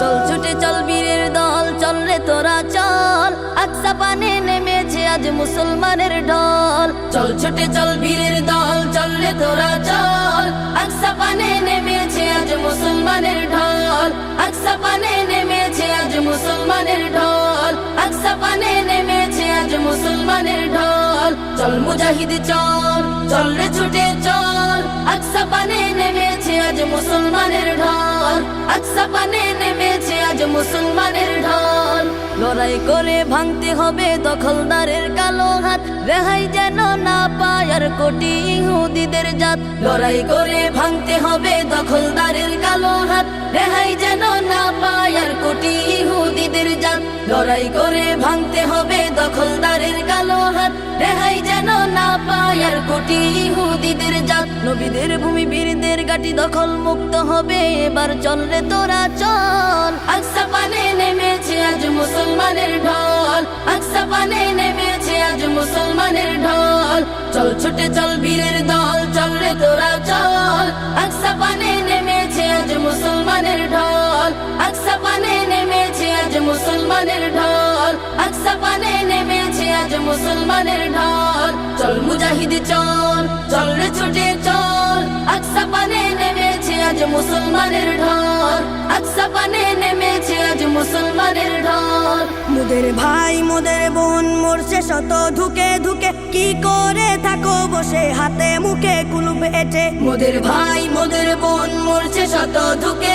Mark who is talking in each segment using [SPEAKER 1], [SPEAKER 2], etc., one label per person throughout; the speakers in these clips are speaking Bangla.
[SPEAKER 1] চল ছুটে চল বীরের দল, চল রে তোরা চল। আকসা পানে নেমেছে আজ মুসলমানের ঢল চল ছুটে চল বীরের মুসলমানের ঢল। চল মুজাহিদ, চল। চল রে ছুটে, চল। আকসা পানে নেমেছে আজ মুসলমানের ঢল। আকসা পানে নেমেছে আজ মুসলমানের ঢল। লড়াই করে ভাঙতে হবে দখলদারের কালো হাত। রেহাই যেন না পায় আর কোটি ইহুদিদের জাত। লড়াই করে ভাঙতে হবে দখলদারের কালো হাত। রেহাই যেন না পায় আর কোটি লড়াই করে ভাঙতে হবে দখলদারের কালো হাত। রেহাই যেন না পায় আর কোটি ইহুদিদের জাত। নবীদের ভূমি বীরদের গাটি দখল মুক্ত হবে, এবার চল রে তোরা চল। আকসা পানে নেমেছে আজ মুসলমানের ঢল। আকসা পানে নেমেছে আজ মুসলমানের ঢল। চল ছুটে চল বীরের দল, চল রে তোরা চল। আকসা পানে মুসলমানের ঢল, আকসা পানে নেমেছে আজ মুসলমানের ঢল। চল মুজাহিদ, চল চল রে ছুটে চল, আকসা পানে নেমেছে আজ মুসলমানের ঢল। আকসা পানে নেমেছে আজ মুসলমানের ঢল।
[SPEAKER 2] মোদের ভাই, মোদের বোন, মরছে শত ধুকে ধুকে, কি করে থাকো বসে হাতে মুখে কুলুপ এটে?
[SPEAKER 1] মোদের ভাই, মোদের বোন, মরছে শত ধুকে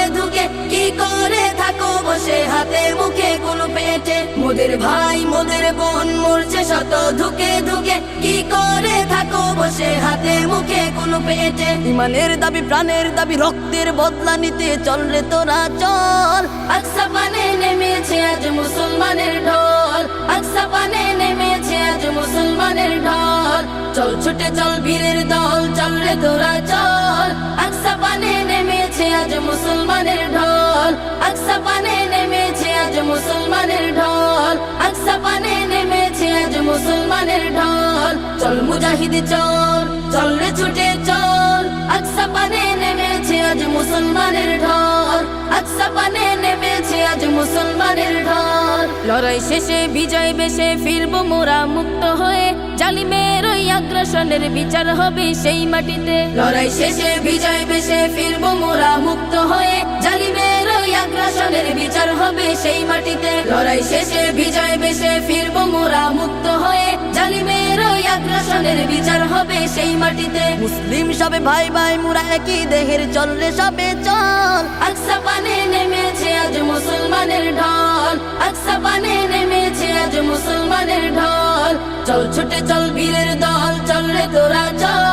[SPEAKER 1] পেটে মোদের ভাই, মোদের বোন, মরছে শত ধুকে ধুকে। কি করে থাকো বসে হাতে মুখে কোনো পেটে? ইমানের দাবি, প্রাণের দাবি, রক্তের বদলা নিতে চল রে তোরা, চল। আকসা পানে নেমেছে আজ মুসলমানের ঢল। আকসা পানে নেমেছে আজ মুসলমানের ঢল। চল ছুটে চল বীরের দল, চল রে তোরা, চল। আকসা পানে নেমেছে আজ মুসলমানের ঢল। আকসা পানে নেমেছে আজ মুসলমানের ঢল। আকসা পানে নেমেছে আজ মুসলমানের ঢল। চল মুজাহিদ, চল চল রে ছুটে চল। আকসা পানে নেমেছে আজ মুসলমানের ঢল। আকসা পানে নেমেছে আজ মুসলমানের ঢল। লড়াই শেষে বিজয় বেশে ফিরবো মোরা মুক্ত হয়ে। জালিমের ওই আগ্রাসনের বিচার হবে সেই মাটিতে। লড়াই শেষে বিজয় বেশে ফিরবো মোরা মুক্ত হয়ে। জালিমের ওই আগ্রাসনের বিচার হবে সেই মাটিতে। লড়াই শেষে বিজয় বেশে ফিরবো মোরা মুক্ত হয়ে। জালিমের ওই আগ্রাসনের বিচার হবে সেই মাটিতে। মুসলিম সবে ভাই ভাই মুরা একই দেহের চল রে সবে চল। আকসা পানে নেমেছে আজ মুসলমানের ঢল। আকসা পানে নেমেছে আজ মুসলমানের ঢল। চল ছুটে চল বীরের দল চল রে তোরা চল।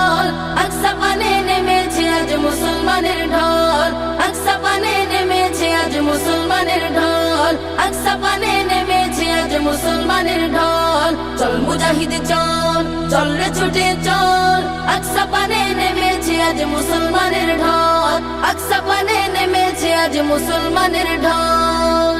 [SPEAKER 1] মুসলমানের ঢল। আকসা পানে নেমেছে আজ মুসলমানের ঢল। চল মুজাহিদ, চল চল রে ছুটে চল। আকসা পানে নেমেছে আজ মুসলমানের ঢল। আকসা পানে নেমেছে আজ মুসলমানের ঢল।